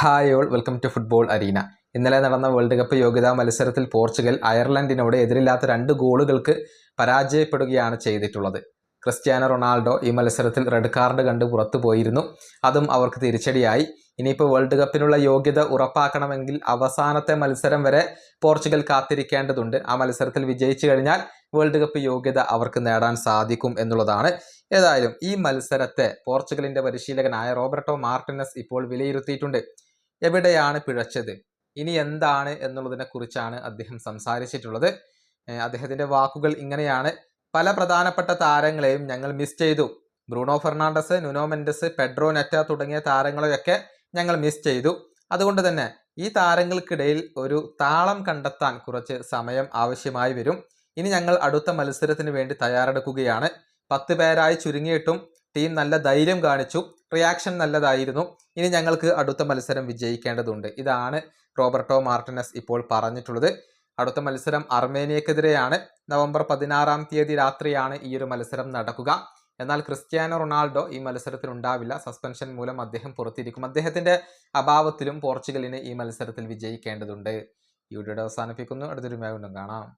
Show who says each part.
Speaker 1: Hi all welcome to football arena ഇന്നലെ നടന്ന world cup യോഗ്യതാ മത്സരത്തിൽ പോർച്ചുഗൽ അയർലൻഡിനോട് എതിരില്ലാത്ത രണ്ട് ഗോളുകൾക്ക് പരാജയപ്പെടുകയാണ് ചെയ്തിട്ടുള്ളത്. ക്രിസ്ത്യാനോ റൊണാൾഡോ ഈ മത്സരത്തിൽ റെഡ് കാർഡ് കണ്ട് പുറത്തു പോയിരുന്നു. അതും അവർക്ക് തിരിച്ചടിയായി. ഇനിയിപ്പോൾ വേൾഡ് കപ്പിനുള്ള യോഗ്യത ഉറപ്പാക്കണമെങ്കിൽ അവസാനത്തെ മത്സരം വരെ പോർച്ചുഗൽ കാത്തിരിക്കേണ്ടതുണ്ട്. ആ മത്സരത്തിൽ വിജയിച്ചു കഴിഞ്ഞാൽ വേൾഡ് കപ്പ് യോഗ്യത അവർക്ക് നേടാൻ സാധിക്കും എന്നുള്ളതാണ്. ഏതായാലും ഈ മത്സരത്തെ പോർച്ചുഗലിന്റെ പരിശീലകനായ റോബർട്ടോ മാർട്ടിനസ് ഇപ്പോൾ വിലയിരുത്തിയിട്ടുണ്ട്. എവിടെയാണ് പിഴച്ചത്? ഇനി എന്താണ് എന്നുള്ളതിനെ കുറിച്ചാണ് അദ്ദേഹം സംസാരിച്ചിട്ടുള്ളത്. അദ്ദേഹത്തിന്റെ വാക്കുകൾ ഇങ്ങനെയാണ്. പല പ്രധാനപ്പെട്ട താരങ്ങളെയും ഞങ്ങൾ മിസ് ചെയ്തു. Bruno Fernandes Nuno Mendes Pedro Neto തുടങ്ങിയ താരങ്ങളെയൊക്കെ ഞങ്ങൾ മിസ് ചെയ്തു. അതുകൊണ്ട് തന്നെ ഈ താരങ്ങൾക്കിടയിൽ ഒരു താളം കണ്ടെത്താൻ കുറച്ച് സമയം ആവശ്യമായി വരും. ഇനി ഞങ്ങൾ അടുത്ത മത്സരത്തിന് വേണ്ടി തയ്യാറെടുക്കുകയാണ്. പത്ത് പേരായി ചുരുങ്ങിയിട്ടും ടീം നല്ല ധൈര്യം കാണിച്ചു. റിയാക്ഷൻ നല്ലതായിരുന്നു. ഇനി ഞങ്ങൾക്ക് അടുത്ത മത്സരം വിജയിക്കേണ്ടതുണ്ട്. ഇതാണ് റോബർട്ടോ മാർട്ടിനസ് ഇപ്പോൾ പറഞ്ഞിട്ടുള്ളത്. അടുത്ത മത്സരം അർമേനിയക്കെതിരെയാണ്. നവംബർ പതിനാറാം തീയതി രാത്രിയാണ് ഈ ഒരു മത്സരം നടക്കുക. എന്നാൽ ക്രിസ്ത്യാനോ റൊണാൾഡോ ഈ മത്സരത്തിൽ ഉണ്ടാവില്ല. സസ്പെൻഷൻ മൂലം അദ്ദേഹം പുറത്തിരിക്കും. അദ്ദേഹത്തിന്റെ അഭാവത്തിലും പോർച്ചുഗലിന് ഈ മത്സരത്തിൽ വിജയിക്കേണ്ടതുണ്ട്. ഈ വീഡിയോയുടെ അവസാനിപ്പിക്കുന്നു. അടുത്തൊരു മേഖല കാണാം.